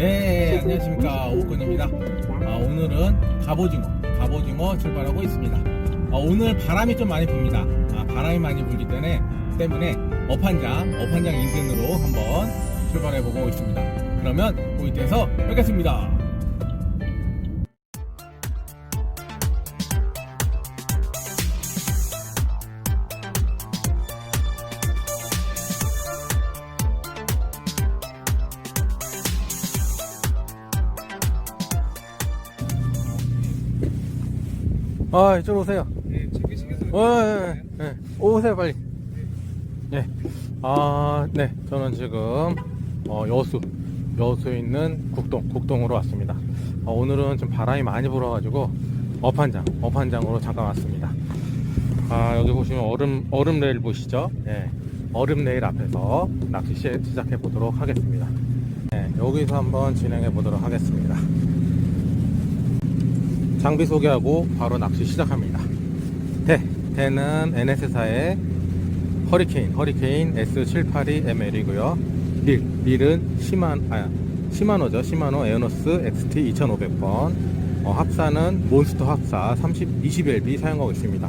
네, 안녕하십니까. 오건입니다. 아, 오늘은 갑오징어, 갑오징어 출발하고 있습니다. 아, 오늘 바람이 좀 많이 붑니다. 아, 바람이 많이 불기 때문에, 때문에 어판장, 어판장 인근으로 한번 출발해보고 있습니다. 그러면 포인트에서 뵙겠습니다. 아, 이쪽으로 오세요. 네? 어, 예, 예, 예. 오세요, 빨리. 네. 아, 네. 저는 지금, 어, 여수, 여수에 있는 국동, 국동으로 왔습니다. 어, 오늘은 좀 바람이 많이 불어가지고, 어판장, 어판장으로 잠깐 왔습니다. 아, 여기 보시면 얼음, 얼음 레일 보시죠? 예. 얼음 레일 앞에서 낚시 시- 시작해 보도록 하겠습니다. 네, 여기서 한번 진행해 보도록 하겠습니다. 장비 소개하고 바로 낚시 시작합니다. 대, 대는 NS사의 허리케인, 허리케인 S782ML이고요. 릴, 릴은 시만, 아, 시마노죠. 시마노 에어노스 XT 2500번. 어, 합사는 몬스터 합사 30, 20LB 사용하고 있습니다.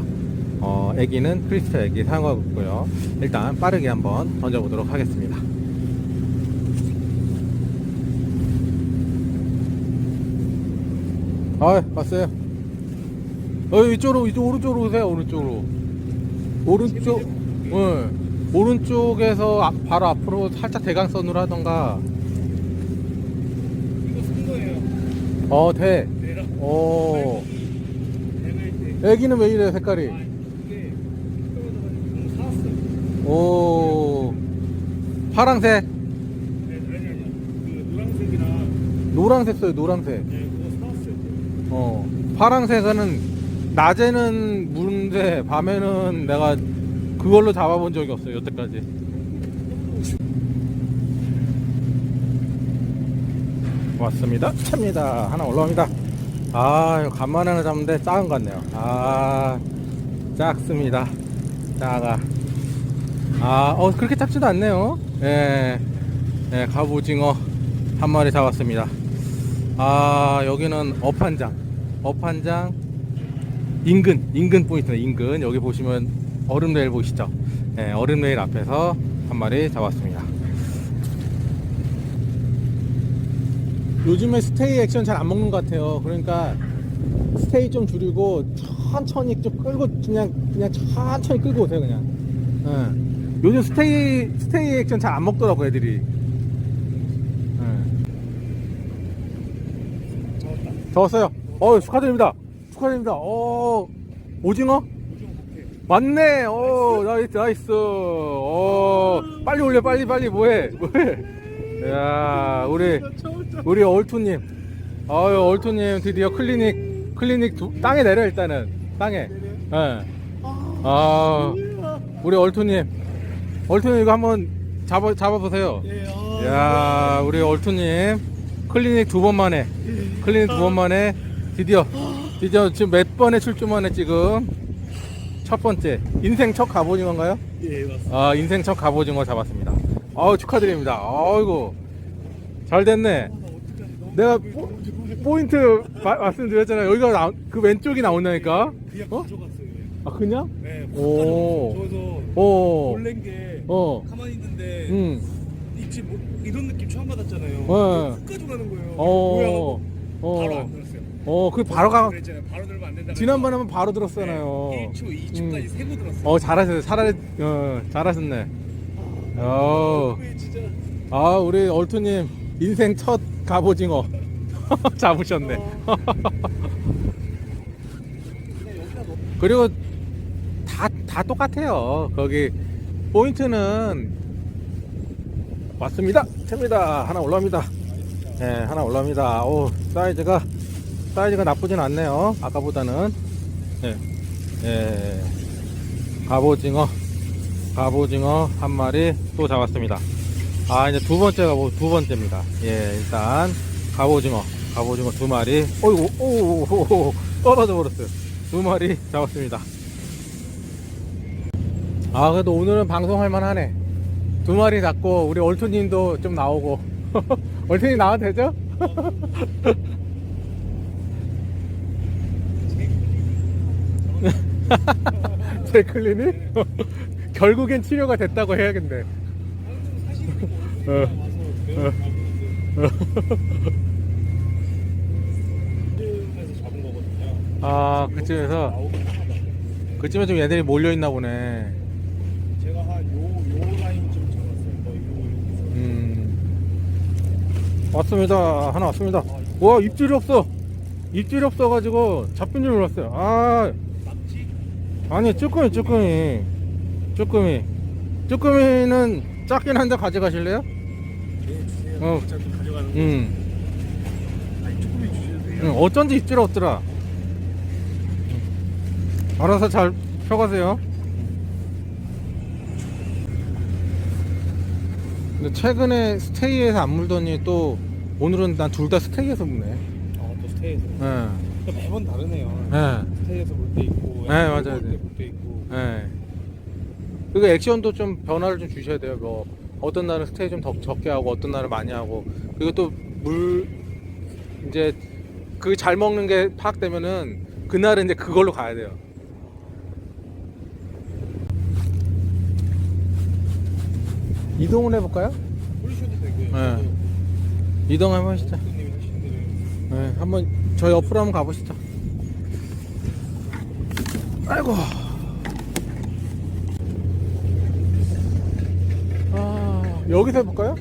어, 애기는 크리스탈 애기 사용하고 있고요. 일단 빠르게 한번 던져보도록 하겠습니다. 아, 왔어요. 어, 이쪽으로, 이쪽 오른쪽으로 오세요, 오른쪽으로. 오른쪽, 예. 오른쪽에서 앞- 바로 앞으로 살짝 대강선으로 하던가. 이거 산 거예요. 어, 대. 내가 어, 내가 때. 애기는 왜 이래, 색깔이. 아. 오, 파랑색, 네. 그 노란색이랑 노란색 써요, 노란색. 네. 어, 파랑색은 낮에는 무는데 밤에는 내가 그걸로 잡아본 적이 없어요, 여태까지. 왔습니다. 찹니다. 하나 올라옵니다. 아, 간만에 하나 잡는데 작은 것 같네요. 아, 작습니다. 작아. 아, 어, 그렇게 작지도 않네요. 예, 예, 갑오징어 한 마리 잡았습니다. 아, 여기는 어판장. 어판장 인근, 인근 포인트, 인근. 여기 보시면 얼음 레일 보이시죠? 예, 얼음 레일 앞에서 한 마리 잡았습니다. 요즘에 스테이 액션 잘 안 먹는 것 같아요. 그러니까 스테이 좀 줄이고 천천히 좀 끌고 그냥 그냥 천천히 끌고 오세요 그냥. 예. 요즘 스테이 스테이 액션 잘 안 먹더라고 애들이. 잡았다. 잡았어요. 어 축하드립니다. 축하드립니다. 어 오징어? 맞네. 어 나이스 나이스. 어 빨리 올려 빨리 빨리 뭐해 뭐해. 야 우리 우리 얼투님. 아유 얼투님 드디어 클리닉 클리닉 두- 땅에 내려 일단은 땅에. 예. 아 우리 얼투님 얼투님 이거 한번 잡아 잡아 보세요. 예, 아. 야 우리 얼투님 클리닉 두 번 만에 클리닉 두 번 만에 드디어 드디어 지금 몇 번의 출주 만에 지금 첫 번째 인생 첫 갑오징어인가요? 예, 맞습니다. 아 인생 첫 갑오징어 잡았습니다. 아우 축하드립니다. 아이고 잘 됐네. 내가 포, 포인트 마- 말씀드렸잖아요. 여기가 나, 그 왼쪽이 나온다니까. 그냥 어? 가져갔어요. 아 그냥? 네, 오. 저기서 어. 놀란 게 어. 가만히 있는데 음. 입지 뭐, 이런 느낌 처음 받았잖아요. 네. 훅 가져가는 거예요. 어. 뭐야 하고 어. 바로 안 들었어요. 어, 그 바로 가. 그랬잖아요. 바로 들면 안 된다. 지난번에 한번 바로 들었잖아요. 1초, 2초까지 음. 세고 들었어요. 어 잘하셨어요. 차라리 어 잘하셨네. 어. 그게 진짜 아 우리 얼투님 인생 첫 갑오징어 잡으셨네. 그리고 다 다 똑같아요. 거기 포인트는 맞습니다. 챕니다. 하나 올라옵니다. 예, 하나 올라옵니다. 오 사이즈가 사이즈가 나쁘진 않네요. 아까보다는 예, 예. 갑오징어 갑오징어 한 마리 또 잡았습니다. 아 이제 두 번째가 뭐 두 번째입니다. 예 일단 갑오징어 갑오징어 두 마리 어이구 오오오 떨어져 버렸어요. 두 마리 잡았습니다. 아 그래도 오늘은 방송할 만하네. 두 마리 잡고 우리 얼토님도 좀 나오고 얼텐이 나와도 되죠? 제 클리닉? 결국엔 치료가 됐다고 해야겠네. 어. 아, 그쯤에서. 그쯤에 좀 얘들이 몰려 있나 보네. 제가 한 요 요 라인쯤 잡았어요. 거의 요 여기서. 음. 왔습니다. 하나 왔습니다. 와, 입질이 없어. 입질이 없어가지고 잡힌 줄 몰랐어요. 아? 아니, 쭈꾸미, 쭈꾸미. 쭈꾸미. 쭈꾸미는 작긴 한데 가져가실래요? 네 주세요. 어. 가져가는 거. 음. 아니 주셔도 돼요. 응, 어쩐지 입질 없더라. 알아서 잘 펴가세요. 근데 최근에 스테이에서 안 물더니 또 오늘은 난 둘 다 스테이에서 무네. 아또 스테이에서. 예. 그러니까 매번 다르네요. 예. 스테이에서 볼 때 있고. 네, 맞아요. 볼때 있고. 예. 그리고 액션도 좀 변화를 좀 주셔야 돼요. 뭐 어떤 날은 스테이 좀 더 적게 하고 어떤 날은 많이 하고 그리고 또 물 이제 그 잘 먹는 게 파악되면은 그날은 이제 그걸로 가야 돼요. 이동을 해볼까요? 홀리셔도 되고요. 네. 이동 한번 하시죠. 네, 한번 저 옆으로 한번 가보시죠. 아이고. 아, 여기서 해볼까요?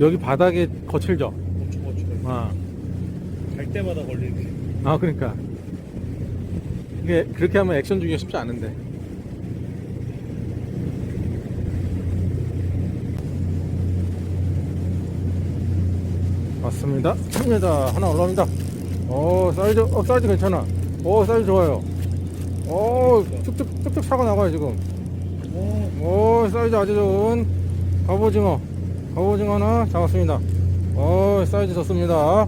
여기 바닥에 거칠죠? 엄청 거칠어요. 아. 갈 때마다 걸리네. 아 그러니까 이게 그렇게 하면 액션 주기가 쉽지 않은데 맞습니다 칩니다 하나 올라옵니다 오 사이즈 어 사이즈 괜찮아 오 사이즈 좋아요 오 쭉쭉 쭉쭉 차가 나가요 지금 오. 오 사이즈 아주 좋은 갑오징어 갑오징어 하나 잡았습니다 오 사이즈 좋습니다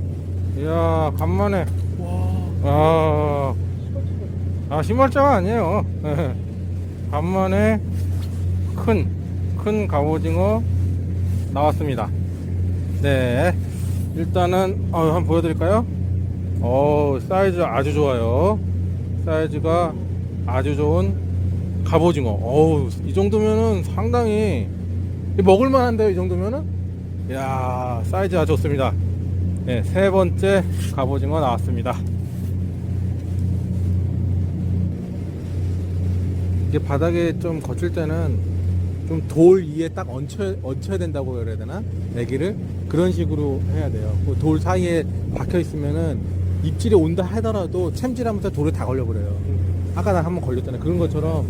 이야 간만에 와. 아, 아 신발자가 아니에요. 간만에 큰, 큰 갑오징어 나왔습니다. 네. 일단은, 어, 한번 보여드릴까요? 어 사이즈 아주 좋아요. 사이즈가 아주 좋은 갑오징어. 어우, 이 정도면은 상당히 먹을만한데요, 이 정도면은? 이야, 사이즈 아주 좋습니다. 네, 세 번째 갑오징어 나왔습니다. 이게 바닥에 좀 거칠 때는 좀 돌 위에 딱 얹혀, 얹혀야 된다고 그래야 되나? 애기를 그런 식으로 해야 돼요. 그돌 사이에 박혀 있으면은 입질이 온다 하더라도 챔질하면서 돌에 다 걸려버려요. 아까 나 한 번 걸렸잖아요. 그런 것처럼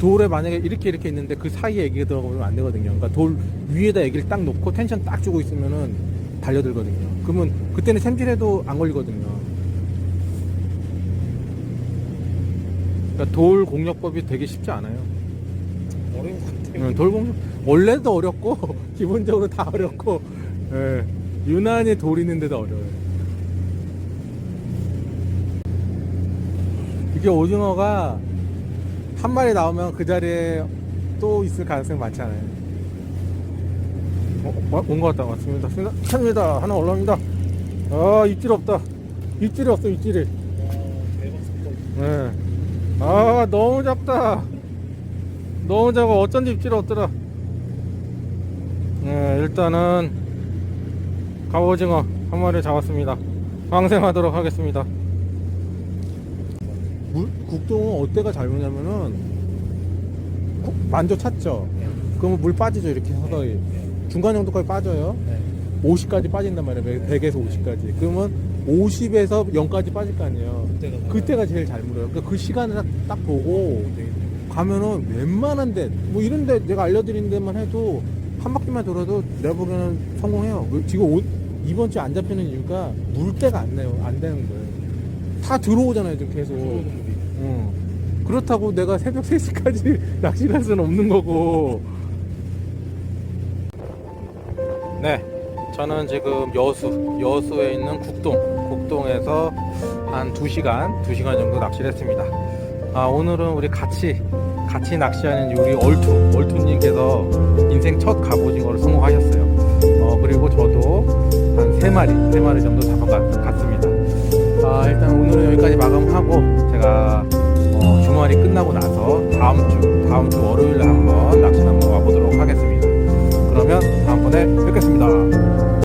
돌에 만약에 이렇게 이렇게 있는데 그 사이에 애기가 들어가면 안 되거든요. 그러니까 돌 위에다 애기를 딱 놓고 텐션 딱 주고 있으면은 달려들거든요. 그러면 그때는 챔질해도 안 걸리거든요. 그러니까 돌 공략법이 되게 쉽지 않아요. 어려운 것 같아요. 응, 돌 공략 원래도 어렵고 기본적으로 다 어렵고 예, 유난히 돌 있는데도 어려워요. 이게 오징어가 한 마리 나오면 그 자리에 또 있을 가능성이 많잖아요. 어, 온것 같다. 맞습니다. 찹니다. 하나 올라옵니다. 아, 입질 없다. 입질이 없어, 입질이. 네. 아 너무 작다 너무 작아 어쩐지 입질 없더라 네 일단은 갑오징어 한 마리 잡았습니다 방생하도록 하겠습니다 물, 국동은 어때가 잘 무냐면은 국- 만조 찼죠 그러면 물 빠지죠 이렇게 서서히 중간 정도까지 빠져요 네. 50까지 빠진단 말이에요 100에서 50까지 그러면 50에서 0까지 빠질 거 아니에요 그때가 잘 그때가 제일 잘 물어요. 그러니까 그 시간을 딱, 딱 보고 가면은 웬만한 데, 뭐 이런 데 내가 알려드린 데만 해도 한 바퀴만 돌아도 내가 보기에는 성공해요. 그 지금 오- 이번 주에 안 잡히는 이유가 물때가 안 나요. 안 되는 거예요. 다 들어오잖아요, 지금 계속. 어. 그렇다고 내가 새벽 3시까지 낚시 갈 수는 없는 거고. 네. 저는 지금 여수, 여수에 있는 국동, 국동에서 한 2시간, 2시간 정도 낚시를 했습니다. 아, 오늘은 우리 같이, 같이 낚시하는 우리 얼투, 얼투님께서 인생 첫 갑오징어를 성공하셨어요. 어, 그리고 저도 한 3마리, 3마리 정도 잡아갔습니다. 아, 일단 오늘은 여기까지 마감하고 제가 어, 주말이 끝나고 나서 다음 주, 다음 주 월요일에 한번 낚시 한번 와보도록 하겠습니다. 그러면 다음번에 뵙겠습니다.